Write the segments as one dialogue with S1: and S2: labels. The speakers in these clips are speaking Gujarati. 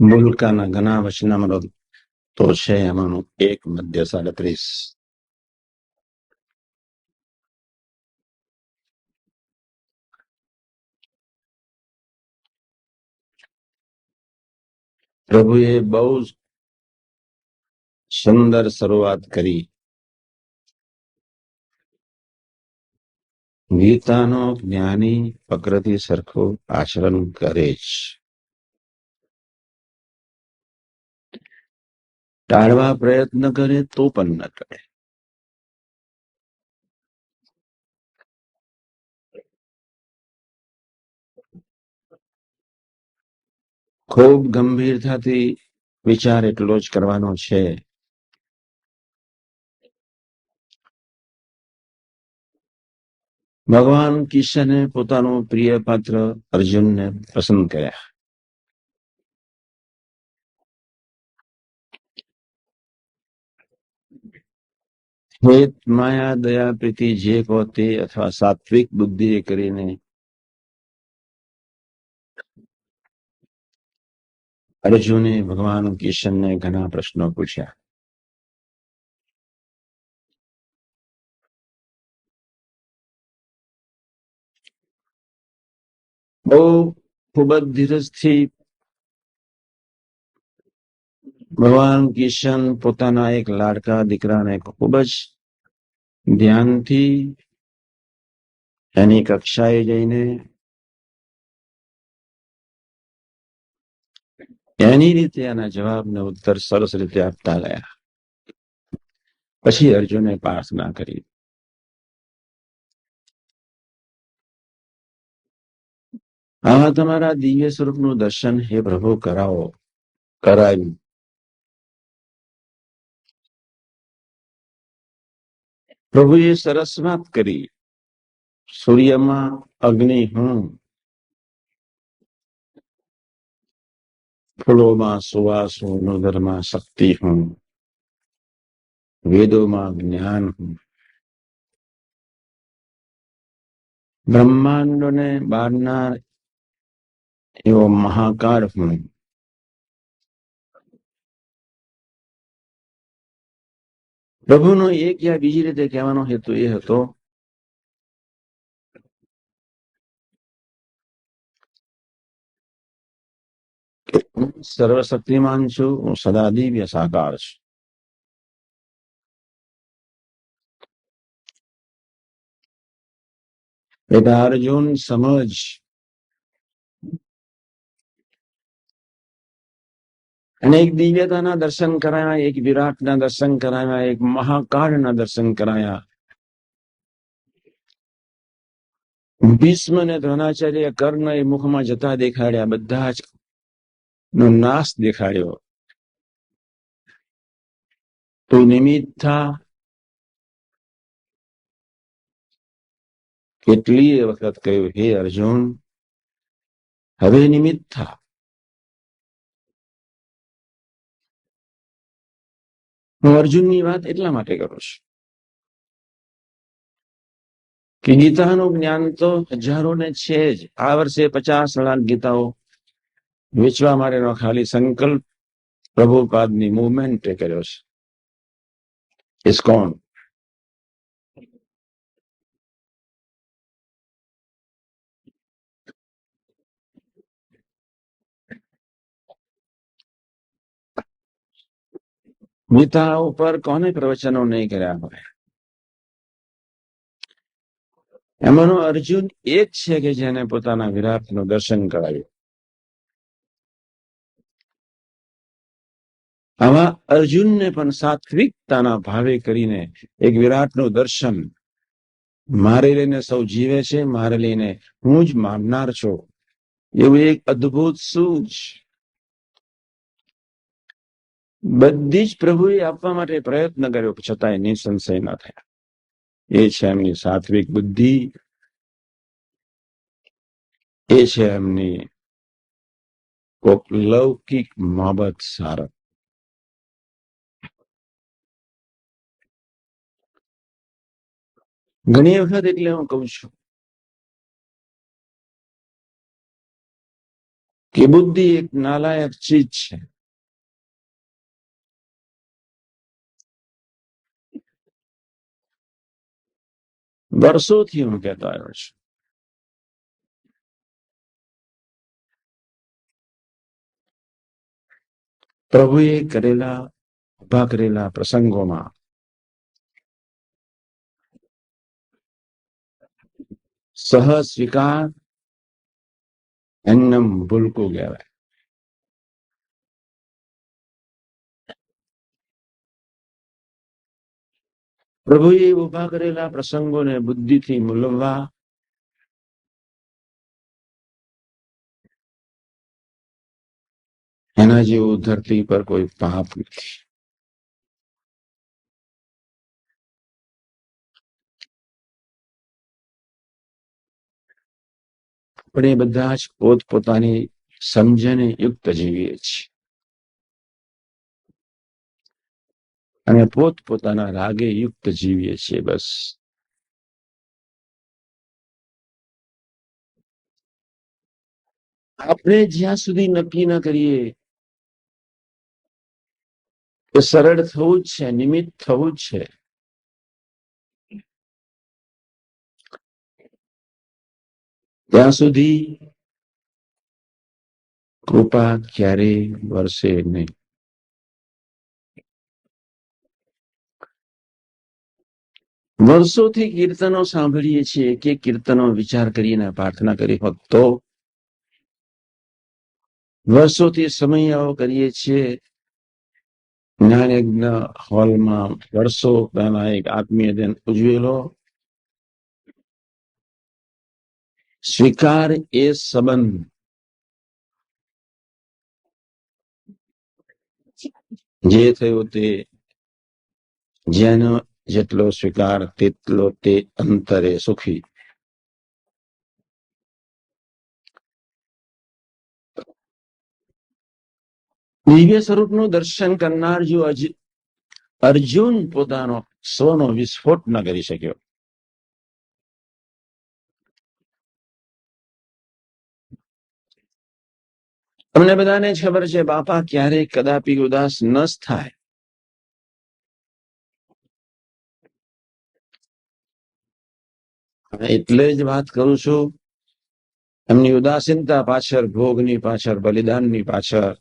S1: મુલકાના ઘણા વચનામૃત તો છે એમાંનું એક મધ્ય સાડત્રીસ. પ્રભુએ બહુ સુંદર શરૂઆત કરી. ગીતાનો જ્ઞાની પ્રકૃતિ સરખું આચરણ કરે જ. ટાળવા પ્રયત્ન કરે તો પણ ન ટળે. ખૂબ ગંભીરતાથી વિચાર એટલો જ કરવાનો છે. ભગવાન કિશને પોતાનું પ્રિય પાત્ર અર્જુનને પસંદ કર્યા. હેત માયા, દયા, પ્રીતિ જે કહો તે અથવા સાત્વિક બુદ્ધિ કરીને. અર્જુને ભગવાન કિશનને ઘણા પ્રશ્નો પૂછ્યા. બહુ ખૂબ જ ધીરજથી ભગવાન કિશન પોતાના એક લાડકા દીકરાને ખૂબ જ ધ્યાનથી એની કક્ષાએ જઈને એની રીતે આના જવાબને ઉત્તર સરસ રીતે આપતા ગયા. પછી અર્જુને પ્રાર્થના કરી. આવા તમારા દિવ્ય સ્વરૂપનું દર્શન હે પ્રભુ કરાવો, કરાવ્યું. પ્રભુએ સરસ વાત કરી. સૂર્યમાં અગ્નિ હું ફૂલોમાં સુવાસ હું નગરમાં શક્તિ હું વેદોમાં જ્ઞાન હું બ્રહ્માંડોને બારનાર એવો મહાકાળ હું પ્રભુનો એક યા બીજી રીતે કહેવાનો હેતુ એ હતો હું સર્વશક્તિમાન છું, હું સદા દિવ્ય સાકાર છું. બેટા અર્જુન સમજ અને એક દિવ્યતાના દર્શન કરાયા એક વિરાટના દર્શન કરાયા એક મહાકાળના દર્શન કરાયા ભીષ્મ ને દ્રોણાચાર્ય કર્ણ એ મુખમાં જતા દેખાડ્યા, બધા જ નો નાશ દેખાડ્યો. તો નિમિત્ત કેટલી વખત કહ્યું, હે અર્જુન, હવે નિમિત્ત હું અર્જુનની વાત એટલા માટે કરું છું. કે ગીતાનું જ્ઞાન તો હજારો ને છે જ. આ વર્ષે પચાસ લાખ ગીતાઓ વેચવા માટેનો ખાલી સંકલ્પ પ્રભુપાદની મુવમેન્ટે કર્યો છે. ઇસ્કોન ગીતા ઉપર કોને પ્રવચનો નહીં કર્યા હોય? એમાંનો અર્જુન એક છે કે જેને પોતાના વિરાટનું દર્શન કરાવ્યું. આવા અર્જુનને પણ સાત્વિકતાના ભાવે કરીને એક વિરાટનું દર્શન. મારે લઈને સૌ જીવે છે, મારે લઈને હું જ માનનાર છું. એવું એક અદ્ભુત સૂચ બધી જ પ્રભુએ આપવા માટે પ્રયત્ન કર્યો છતાંય નિસંશય ન થયા. એ છે એમની સાત્વિક બુદ્ધિ. એ છે એમની કોક લૌકિક મોહબત સારત. ઘણી વખત એટલે હું કઉ છું કે બુદ્ધિ એક નાલાયક ચીજ છે. વર્ષોથી હું કહેતો આવ્યો છું પ્રભુએ કરેલા ઊભા કરેલા પ્રસંગોમાં સહ સ્વીકાર એમનેમ ભૂલકું કહેવાય પ્રભુએ ઊભા કરેલા પ્રસંગોને બુદ્ધિથી મૂલવવા એના જેવું ધરતી પર કોઈ પાપ નથી. આપણે બધા જ પોતપોતાની સમજણે યુક્ત જીવીએ છીએ. અને પોતપોતાના રાગે યુક્ત જીવીએ છીએ બસ. આપણે જ્યાં સુધી નક્કી ના કરીએ કે સરળ થવું જ છે નિમિત્ત થવું જ છે. ત્યાં સુધી કૃપા ક્યારેય વરસે નહીં. વર્ષોથી કીર્તનો સાંભળીએ છીએ કે કીર્તનો વિચાર કરીને પ્રાર્થના કરી હોત તો વર્ષોથી સમયાઓ કરીએ છીએ. જ્ઞાનયજ્ઞ હોલમાં વર્ષો પહેલા એક આત્મીય દિન ઉજવેલો. સ્વીકાર એ સંબંધ. જે થયો તે, જેનો જેટલો સ્વીકાર તેટલો તે અંતરે સુખી. દિવ્ય સ્વરૂપનું દર્શન કરનાર જો અર્જુન પોતાનો સ્વનો વિસ્ફોટ ન કરી શક્યો. અમને બધાને જ ખબર છે, બાપા ક્યારેય કદાપી ઉદાસ ન થાય. એટલે જ વાત કરું છું. એમની ઉદાસીનતા પાછળ, ભોગની પાછળ, બલિદાનની પાછળ.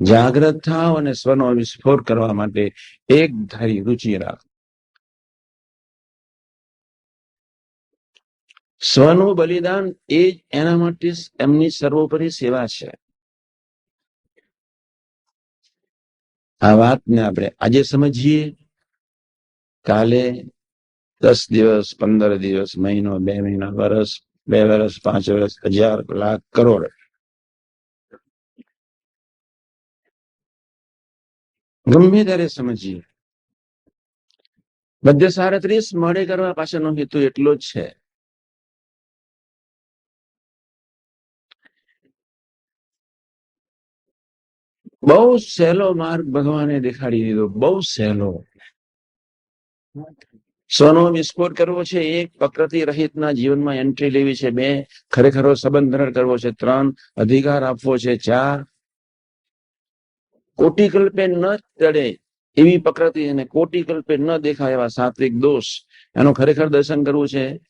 S1: જાગ્રત થાવ અને સ્વનો વિસ્ફોટ કરવા માટે એક ધારી રુચિ રાખ. સ્વનું બલિદાન એ જ એના માટે એમની સર્વોપરી સેવા છે. આ વાતને આપણે આજે સમજીએ. કાલે દસ દિવસ, પંદર દિવસ, મહિનો, બે મહિના વર્ષ બે વર્ષ પાંચ વર્ષ હજાર, લાખ, કરોડ. ગમે ત્યારે સમજીએ. બધે સાડત્રીસ મળે કરવા પાછળનો હેતુ એટલો જ છે. બહુ સહેલો માર્ગ ભગવાને દેખાડી દીધો. બહુ સહેલો. સ્વનો વિસ્ફોટ કરવો છે એક પ્રકૃતિ રહિતના જીવનમાં એન્ટ્રી લેવી છે, બે ખરેખરો સંબંધ કરવો છે, ત્રણ અધિકાર આપવો છે, ચાર કોટી કલ્પે ન ચડે એવી પ્રકૃતિ અને કોટી કલ્પે ન દેખાય એવા સાત્વિક દોષ. એનું ખરેખર દર્શન કરવું છે.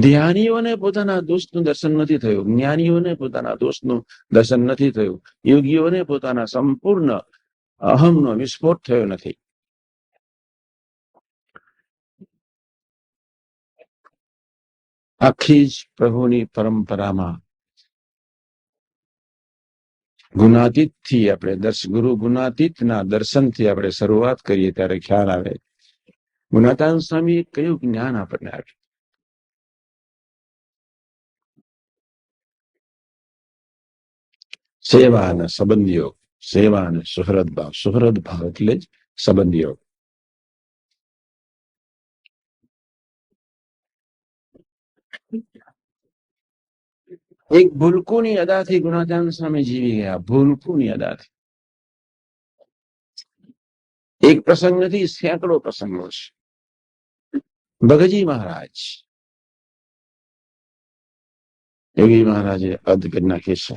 S1: ધ્યાનીઓને પોતાના દોષનું દર્શન નથી થયું. જ્ઞાનીઓને પોતાના દોષનું દર્શન નથી થયું. યોગીઓને પોતાના સંપૂર્ણ અહમનો વિસ્ફોટ થયો નથી. આખી જ પ્રભુની પરંપરામાં ગુણાતીતથી આપણે દર્શ, ગુરુ ગુણાતીતના દર્શનથી આપણે શરૂઆત કરીએ ત્યારે ખ્યાલ આવે. ગુણાતાન સ્વામી કયું જ્ઞાન આપણને આપ્યું? સેવા અને સંબંધ યોગ સેવા અને સુહૃદ ભાવ સુહૃદ ભાવ એટલે જ સંબંધ યોગ એક ભૂલકુની અદાથી ગુણાચાન સ્વામી જીવી ગયા ભૂલકુની અદાથી એક પ્રસંગ નથી સેંકડો પ્રસંગો છે ભગજી મહારાજ યોગી મહારાજે અદ કરી નાખી છે